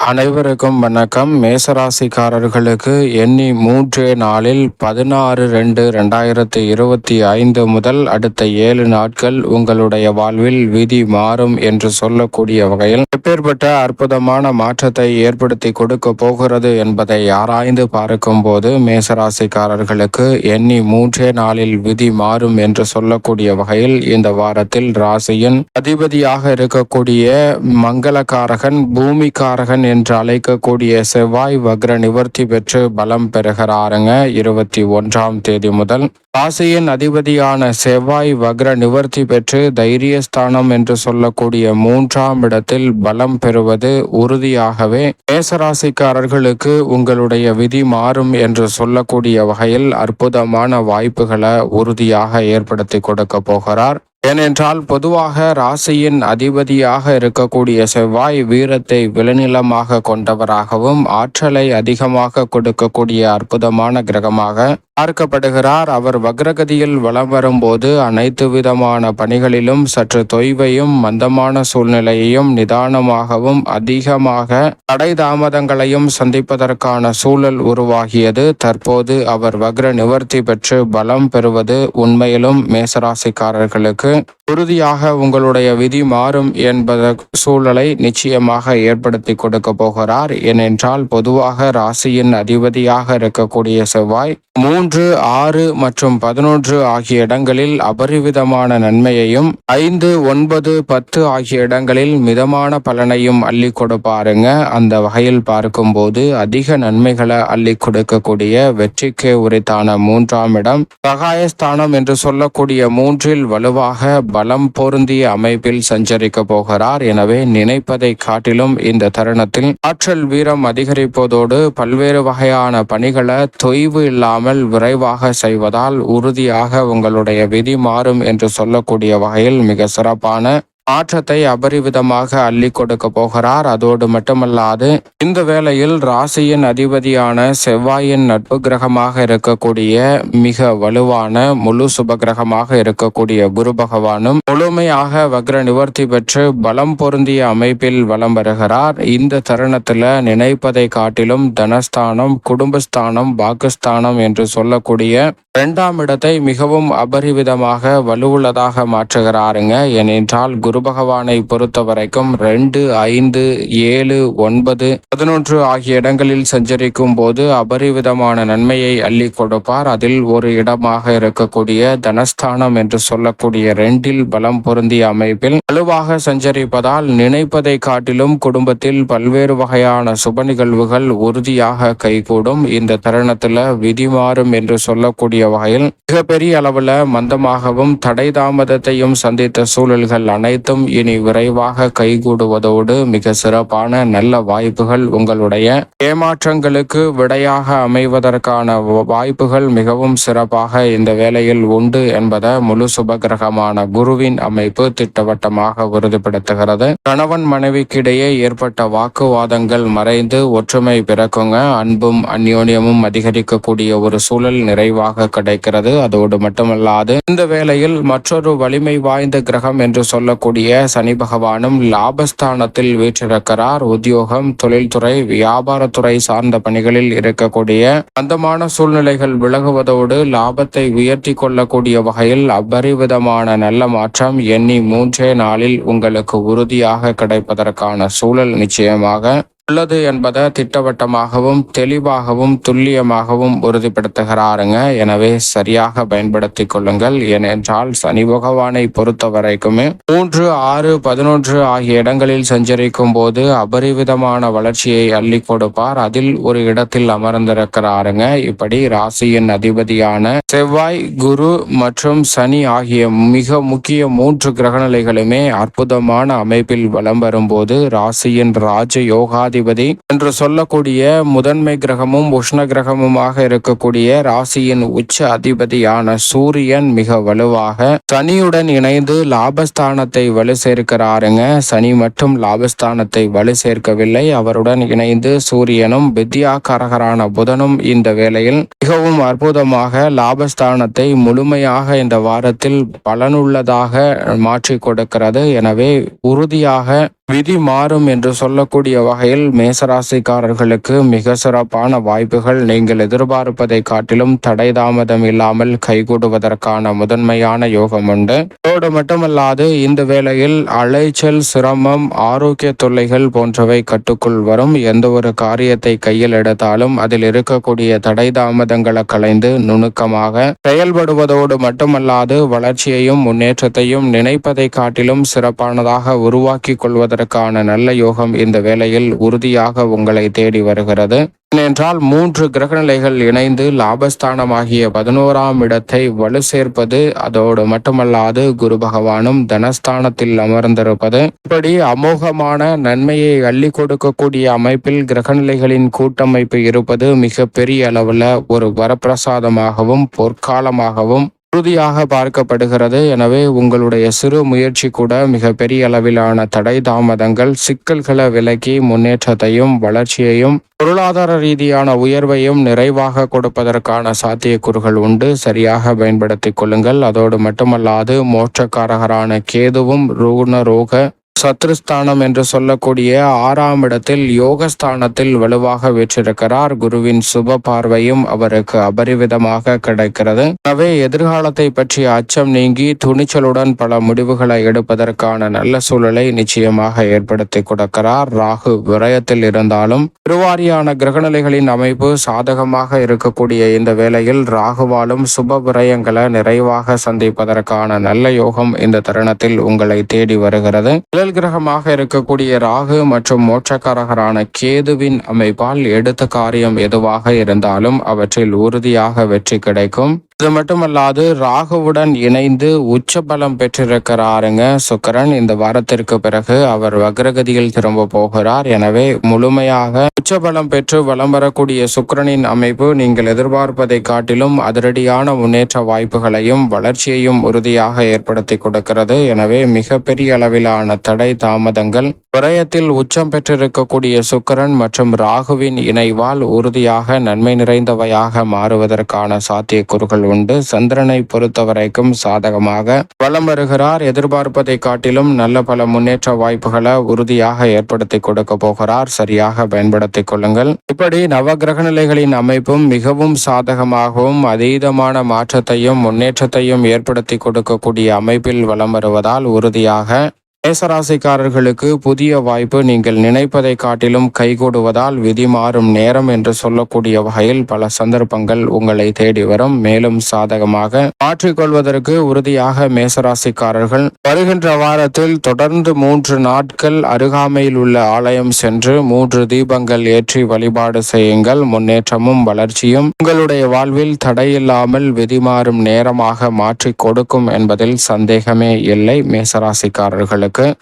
அனைவருக்கும் வணக்கம். மேசராசிக்காரர்களுக்கு எண்ணி மூன்றே நாளில் பதினாறு ரெண்டு ரெண்டாயிரத்தி இருபத்தி ஐந்து முதல் அடுத்த ஏழு நாட்கள் உங்களுடைய வாழ்வில் விதி மாறும் என்று சொல்லக்கூடிய வகையில் எப்பேற்பட்ட அற்புதமான மாற்றத்தை ஏற்படுத்தி கொடுக்க போகிறது என்பதை ஆராய்ந்து பார்க்கும் போது மேசராசிக்காரர்களுக்கு எண்ணி மூன்றே நாளில் விதி மாறும் என்று சொல்லக்கூடிய வகையில் இந்த வாரத்தில் ராசியின் அதிபதியாக இருக்கக்கூடிய மங்களக்காரகன் பூமிக்காரகன் என்று அழைக்கக்கூடிய செவ்வாய் வக்ர நிவர்த்தி பெற்று பலம் பெறுகிறாருங்க. இருபத்தி ஒன்றாம் தேதி முதல் ராசியின் அதிபதியான செவ்வாய் வக்ர நிவர்த்தி பெற்று தைரியஸ்தானம் என்று சொல்லக்கூடிய மூன்றாம் இடத்தில் பலம் பெறுவது உறுதியாகவே மேசராசிக்காரர்களுக்கு உங்களுடைய விதி மாறும் என்று சொல்லக்கூடிய வகையில் அற்புதமான வாய்ப்புகளை உறுதியாக ஏற்படுத்தி கொடுக்க போகிறார். ஏனென்றால் பொதுவாக ராசியின் அதிபதியாக இருக்கக்கூடிய செவ்வாய் வீரத்தை விளைநிலமாக கொண்டவராகவும் ஆற்றலை அதிகமாக கொடுக்கக்கூடிய அற்புதமான கிரகமாக பார்க்கப்படுகிறார். அவர் வக்ரகதியில் வலம் வரும்போது அனைத்து விதமான பணிகளிலும் சற்று தொய்வையும் மந்தமான சூழ்நிலையையும் நிதானமாகவும் அதிகமாக தடை தாமதங்களையும் சந்திப்பதற்கான சூழல் உருவாகியது. தற்போது அவர் வக்ர நிவர்த்தி பெற்று பலம் பெறுவது உண்மையிலும் மேசராசிக்காரர்களுக்கு உறுதியாக உங்களுடைய விதி மாறும் என்பத சூழலை நிச்சயமாக ஏற்படுத்தி கொடுக்க போகிறார். ஏனென்றால் பொதுவாக ராசியின் அதிபதியாக இருக்கக்கூடிய செவ்வாய் மூன்று ஆறு மற்றும் பதினொன்று ஆகிய இடங்களில் அபரிவிதமான நன்மையையும் ஐந்து ஒன்பது பத்து ஆகிய இடங்களில் மிதமான பலனையும் அள்ளி கொடுப்பாருங்க அந்த வகையில் பார்க்கும்போது அதிக நன்மைகளை அள்ளி கொடுக்கக்கூடிய வெற்றிக்கு உரித்தான மூன்றாம் இடம் சகாயஸ்தானம் என்று சொல்லக்கூடிய மூன்றில் வலுவாக பலம் பொருந்திய அமைப்பில் சஞ்சரிக்க போகிறார். எனவே நினைப்பதை காட்டிலும் இந்த தருணத்தில் ஆற்றல் வீரம் அதிகரிப்பதோடு பல்வேறு வகையான பணிகளை தொய்வு இல்லாமல் விரைவாக செய்வதால் உறுதியாக உங்களுடைய விதி மாறும் என்று சொல்லக்கூடிய வகையில் மிக சிறப்பான மாற்றத்தை அபரிவிதமாக அள்ளி கொடுக்க போகிறார். அதோடு மட்டுமல்லாது இந்த வேளையில் ராசியின் அதிபதியான செவ்வாயின் நட்பு கிரகமாக இருக்கக்கூடிய மிக வலுவான முழு சுப கிரகமாக இருக்கக்கூடிய குரு பகவானும் முழுமையாக வக்ர நிவர்த்தி பெற்று பலம் பொருந்திய அமைப்பில் வலம் வருகிறார். இந்த தருணத்துல நினைப்பதை காட்டிலும் தனஸ்தானம் குடும்பஸ்தானம் பாகிஸ்தானம் என்று சொல்லக்கூடிய இரண்டாம் இடத்தை மிகவும் அபரிவிதமாக வலுவுள்ளதாக மாற்றுகிறாருங்க. ஏனென்றால் குரு குரு பகவானை பொறுத்த வரைக்கும் ரெண்டு ஐந்து ஏழு ஒன்பது பதினொன்று ஆகிய இடங்களில் சஞ்சரிக்கும் போது அபரிவிதமான நன்மையை அள்ளி கொடுப்பார். அதில் ஒரு இடமாக இருக்கக்கூடிய தனஸ்தானம் என்று சொல்லக்கூடிய ரெண்டில் பலம் பொருந்திய அமைப்பில் வலுவாக சஞ்சரிப்பதால் நினைப்பதை காட்டிலும் குடும்பத்தில் பல்வேறு வகையான சுப நிகழ்வுகள் உறுதியாக கைகூடும். இந்த தருணத்துல விதிமாறும் என்று சொல்லக்கூடிய வகையில் மிகப்பெரிய அளவுல மந்தமாகவும் தடை தாமதத்தையும் சந்தித்த சூழல்கள் அனைத்து அனைத்தும் இனி விரைவாக கைகூடுவதோடு மிக சிறப்பான நல்ல வாய்ப்புகள் உங்களுடைய ஏமாற்றங்களுக்கு விடையாக அமைவதற்கான வாய்ப்புகள் மிகவும் சிறப்பாக இந்த வேளையில் உண்டு என்பதை முழு சுபகிரகமான குருவின் அமைப்பு திட்டவட்டமாக உறுதிப்படுத்துகிறது. கணவன் மனைவிக்கிடையே ஏற்பட்ட வாக்குவாதங்கள் மறைந்து ஒற்றுமை பிறக்குங்க. அன்பும் அந்யோன்யமும் அதிகரிக்கக்கூடிய ஒரு சூழல் நிறைவாக கிடைக்கிறது. அதோடு மட்டுமல்லாது இந்த வேளையில் மற்றொரு வலிமை வாய்ந்த கிரகம் என்று சொல்லக்கூடிய கூடிய சனி பகவானும் லாபஸ்தானத்தில் வீற்றிருக்கிறார். உத்தியோகம் தொழில்துறை வியாபாரத்துறை சார்ந்த பணிகளில் இருக்கக்கூடிய அந்தமான சூழ்நிலைகள் விலகுவதோடு லாபத்தை உயர்த்தி கொள்ளக்கூடிய வகையில் அபரிவிதமான நல்ல மாற்றம் எண்ணி மூன்றே நாளில் உங்களுக்கு உறுதியாக கிடைப்பதற்கான சூழல் நிச்சயமாக உள்ளது என்பதை திட்டவட்டமாகவும் தெளிவாகவும் துல்லியமாகவும் உறுதிப்படுத்துகிறாருங்க. எனவே சரியாக பயன்படுத்தி கொள்ளுங்கள். ஏனென்றால் சனி பகவானை பொறுத்த வரைக்குமே மூன்று ஆறு பதினொன்று ஆகிய இடங்களில் சஞ்சரிக்கும் போது அபரிவிதமான வளர்ச்சியை அள்ளி கொடுப்பார். அதில் ஒரு இடத்தில் அமர்ந்திருக்கிறாருங்க. இப்படி ராசியின் அதிபதியான செவ்வாய் குரு மற்றும் சனி ஆகிய மிக முக்கிய மூன்று கிரகநிலைகளுமே அற்புதமான அமைப்பில் வலம் வரும்போது ராசியின் ராஜ யோகாதி அதிபதி என்று சொல்லக்கூடிய முதன்மை கிரகமும் உஷ்ண கிரகமுமாக இருக்கக்கூடிய ராசியின் உச்ச அதிபதியான சூரியன் மிக வலுவாக சனியுடன் இணைந்து லாபஸ்தானத்தை வலு சேர்க்கிறாருங்க. சனி மட்டும் லாபஸ்தானத்தை வலு சேர்க்கவில்லை. அவருடன் இணைந்து சூரியனும் வித்யாகாரகரான புதனும் இந்த வேளையில் மிகவும் அற்புதமாக லாபஸ்தானத்தை முழுமையாக இந்த வாரத்தில் பலனுள்ளதாக மாற்றி கொடுக்கிறது. எனவே உறுதியாக விதி மாறும் என்று சொல்லக்கூடிய வகையில் மேசராசிக்காரர்களுக்கு மிக சிறப்பான வாய்ப்புகள். நீங்கள் எதிர்பார்ப்பதை காட்டிலும் தடை தாமதம் இல்லாமல் கைகூடுவதற்கான முதன்மையான யோகம் உண்டு. அதோடு மட்டுமல்லாது இந்த வேளையில் அலைச்சல் சிரமம் ஆரோக்கிய தொல்லைகள் போன்றவை கட்டுக்குள் வரும். எந்த ஒரு காரியத்தை கையில் எடுத்தாலும் அதில் இருக்கக்கூடிய தடை தாமதங்களை கலைந்து நுணுக்கமாக செயல்படுவதோடு மட்டுமல்லாது வளர்ச்சியையும் முன்னேற்றத்தையும் நினைப்பதை காட்டிலும் சிறப்பானதாக உருவாக்கி கொள்வதற்கான நல்ல யோகம் இந்த வேளையில் உறுதியாக உங்களை தேடி வருகிறது. ஏனென்றால் மூன்று கிரகநிலைகள் இணைந்து லாபஸ்தானமாகிய பதினோராம் இடத்தை வலு சேர்ப்பது அதோடு மட்டுமல்லாது குரு பகவானும் தனஸ்தானத்தில் அமர்ந்திருப்பது. இப்படி அமோகமான நன்மையை அள்ளி கொடுக்கக்கூடிய அமைப்பில் கிரகநிலைகளின் கூட்டமைப்பு இருப்பது மிக பெரிய அளவுல ஒரு வரப்பிரசாதமாகவும் பொற்காலமாகவும் உறுதியாக பார்க்கப்படுகிறது. எனவே உங்களுடைய சிறு முயற்சி கூட மிகப்பெரிய அளவிலான தடை தாமதங்கள் சிக்கல்களை விலக்கி முன்னேற்றத்தையும் வளர்ச்சியையும் பொருளாதார ரீதியான உயர்வையும் நிறைவாக கொடுப்பதற்கான சாத்தியக்கூறுகள் உண்டு. சரியாக பயன்படுத்திக் கொள்ளுங்கள். அதோடு மட்டுமல்லாது மோட்சக்காரகரான கேதுவும் ரூண ரோக சத்ருஸ்தானம் என்று சொல்லக்கூடிய ஆறாம் இடத்தில் யோகஸ்தானத்தில் வலுவாக வீற்றிருக்கிறார். குருவின் சுப பார்வையும் அவருக்கு அபரிவிதமாக கிடைக்கிறது. எனவே எதிர்காலத்தை பற்றிய அச்சம் நீங்கி துணிச்சலுடன் பல முடிவுகளை எடுப்பதற்கான நல்ல சூழலை நிச்சயமாக ஏற்படுத்தி கொடுக்கிறார். ராகு விரயத்தில் இருந்தாலும் திருவாரியான கிரகநிலைகளின் அமைப்பு சாதகமாக இருக்கக்கூடிய இந்த வேளையில் ராகுவாலும் சுப விரயங்களை நிறைவாக சந்திப்பதற்கான நல்ல யோகம் இந்த தருணத்தில் உங்களை தேடி வருகிறது. முதல் கிரகமாக இருக்கக்கூடிய ராகு மற்றும் மோட்சக்காரகரான கேதுவின் அமைப்பால் எடுத்த காரியம் எதுவாக இருந்தாலும் அவற்றில் உறுதியாக வெற்றி கிடைக்கும். இது மட்டுமல்லாது ராகுவுடன் இணைந்து உச்ச பலம் பெற்றிருக்கிறாருங்க. சுக்கரன் இந்த வாரத்திற்கு பிறகு அவர் வக்ரகதியில் திரும்ப போகிறார். எனவே முழுமையாக உச்சபலம் பெற்று வலம் வரக்கூடிய சுக்கரனின் அமைப்பு நீங்கள் எதிர்பார்ப்பதை காட்டிலும் அதிரடியான முன்னேற்ற வாய்ப்புகளையும் வளர்ச்சியையும் உறுதியாக ஏற்படுத்தி கொடுக்கிறது. எனவே மிகப்பெரிய அளவிலான தடை தாமதங்கள் விரயத்தில் உச்சம் பெற்றிருக்கக்கூடிய சுக்கரன் மற்றும் ராகுவின் இணைவால் உறுதியாக நன்மை நிறைந்தவையாக மாறுவதற்கான சாத்தியக்கூறுகள் உண்டு. சந்திரனை பொறுத்தவரைக்கும் சாதகமாக வலம் வருகிறார். எதிர்பார்ப்பதை காட்டிலும் நல்ல பல முன்னேற்ற வாய்ப்புகளை உறுதியாக ஏற்படுத்தி கொடுக்க போகிறார். சரியாக பயன்படுத்திக் கொள்ளுங்கள். இப்படி நவகிரக நிலைகளின் அமைப்பும் மிகவும் சாதகமாகவும் அதீதமான மாற்றத்தையும் முன்னேற்றத்தையும் ஏற்படுத்தி கொடுக்கக்கூடிய அமைப்பில் வலம் வருவதால் உறுதியாக மேசராசிக்காரர்களுக்கு புதிய வாய்ப்பு நீங்கள் நினைப்பதை காட்டிலும் கைகூடுவதால் விதி மாறும் நேரம் என்று சொல்லக்கூடிய வகையில் பல சந்தர்ப்பங்கள் உங்களை தேடி வரும். மேலும் சாதகமாக மாற்றிக்கொள்வதற்கு உறுதியாக மேசராசிக்காரர்கள் வருகின்ற வாரத்தில் தொடர்ந்து மூன்று நாட்கள் அருகாமையில் உள்ள ஆலயம் சென்று மூன்று தீபங்கள் ஏற்றி வழிபாடு செய்யுங்கள். முன்னேற்றமும் வளர்ச்சியும் உங்களுடைய வாழ்வில் தடையில்லாமல் விதி மாறும் நேரமாக மாற்றி கொடுக்கும் என்பதில் சந்தேகமே இல்லை. மேசராசிக்காரர்களுக்கு Однако